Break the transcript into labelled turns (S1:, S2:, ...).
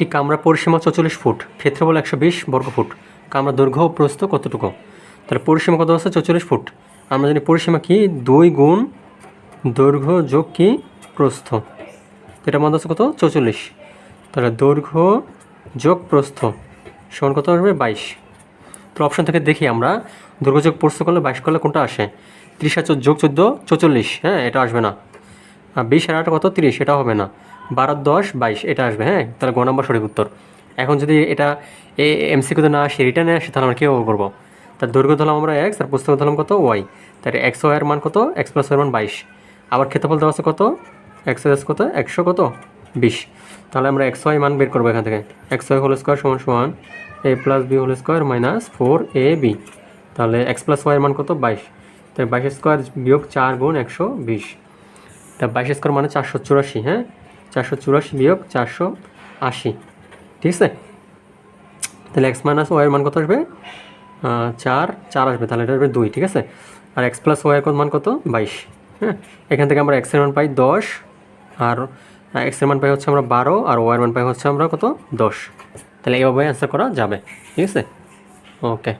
S1: একটি কামরা পরিসীমা চৌচল্লিশ ফুট, ক্ষেত্রফল একশো বিশ বর্গ ফুট। কামরা দৈর্ঘ্য প্রস্থ কতটুকু? তাহলে পরিসীমা কত আছে? চৌচল্লিশ ফুট। আমরা জানি পরিসীমা কি? দুই গুণ দৈর্ঘ্য যোগ কি? প্রস্থ। এটা মধ্যে আছে কত? চৌচল্লিশ। তাহলে দৈর্ঘ্য যোগ প্রস্থ সমান কত আসবে? বাইশ। তো অপশন থেকে দেখি আমরা দৈর্ঘ্য যোগ প্রস্থ করলে বাইশ করলে কোনটা আসে? ত্রিশ যোগ চোদ্দ, চৌচল্লিশ। হ্যাঁ এটা আসবে না। বিশ আর আট কত? তিরিশ এটা হবে না। বারো, দশ, বাইশ, এটা আসবে হ্যাঁ? তাহলে গ নম্বর সঠিক উত্তর। এখন যদি এটা এ এমসিকিউতে না আসে রিটার্নে আসে, তাহলে আমরা কীভাবে করব? তার দৈর্ঘ্য ধরলাম আমরা এক্স আর পুস্তক ধরলাম কত? ওয়াই তার এক্স ওয়াইয়ের মান কত? এক্স প্লাস ওয়াইয়ের মান বাইশ। আবার ক্ষেত্রফল দেওয়া আছে কত? এক্স এস কত? একশো কত? বিশ। তাহলে আমরা এক্স ওয়াই মান বের করব এখান থেকে। এক্স ওয়াই হোল স্কোয়ার সমান সমান A plus B whole square minus four A B তাহলে এক্স প্লাস ওয়াইয়ের মান কত? বাইশ। তাই বাইশ স্কোয়ার বিয়োগ চার গুণ একশো বিশ। তা বাইশ স্কোয়ার মানে চারশো চুরাশি হ্যাঁ? চারশো চুরাশি বিয়োগ চারশো আশি, ঠিক আছে? তাহলে এক্স মাইনাস ওয়াইয়ের মান কত আসবে? চার চার আসবে, তাহলে এটা আসবে দুই, ঠিক আছে? আর এক্স প্লাস ওয়াইয়ের মান কত? বাইশ হ্যাঁ? এখান থেকে আমরা এক্সের মান পাই দশ, আর এক্সের মান পাই হচ্ছে আমরা বারো, আর ওয়াইয়ের মান পাই হচ্ছে আমরা কত? দশ। তাহলে এইভাবে অ্যান্সার করা যাবে, ঠিক আছে? ওকে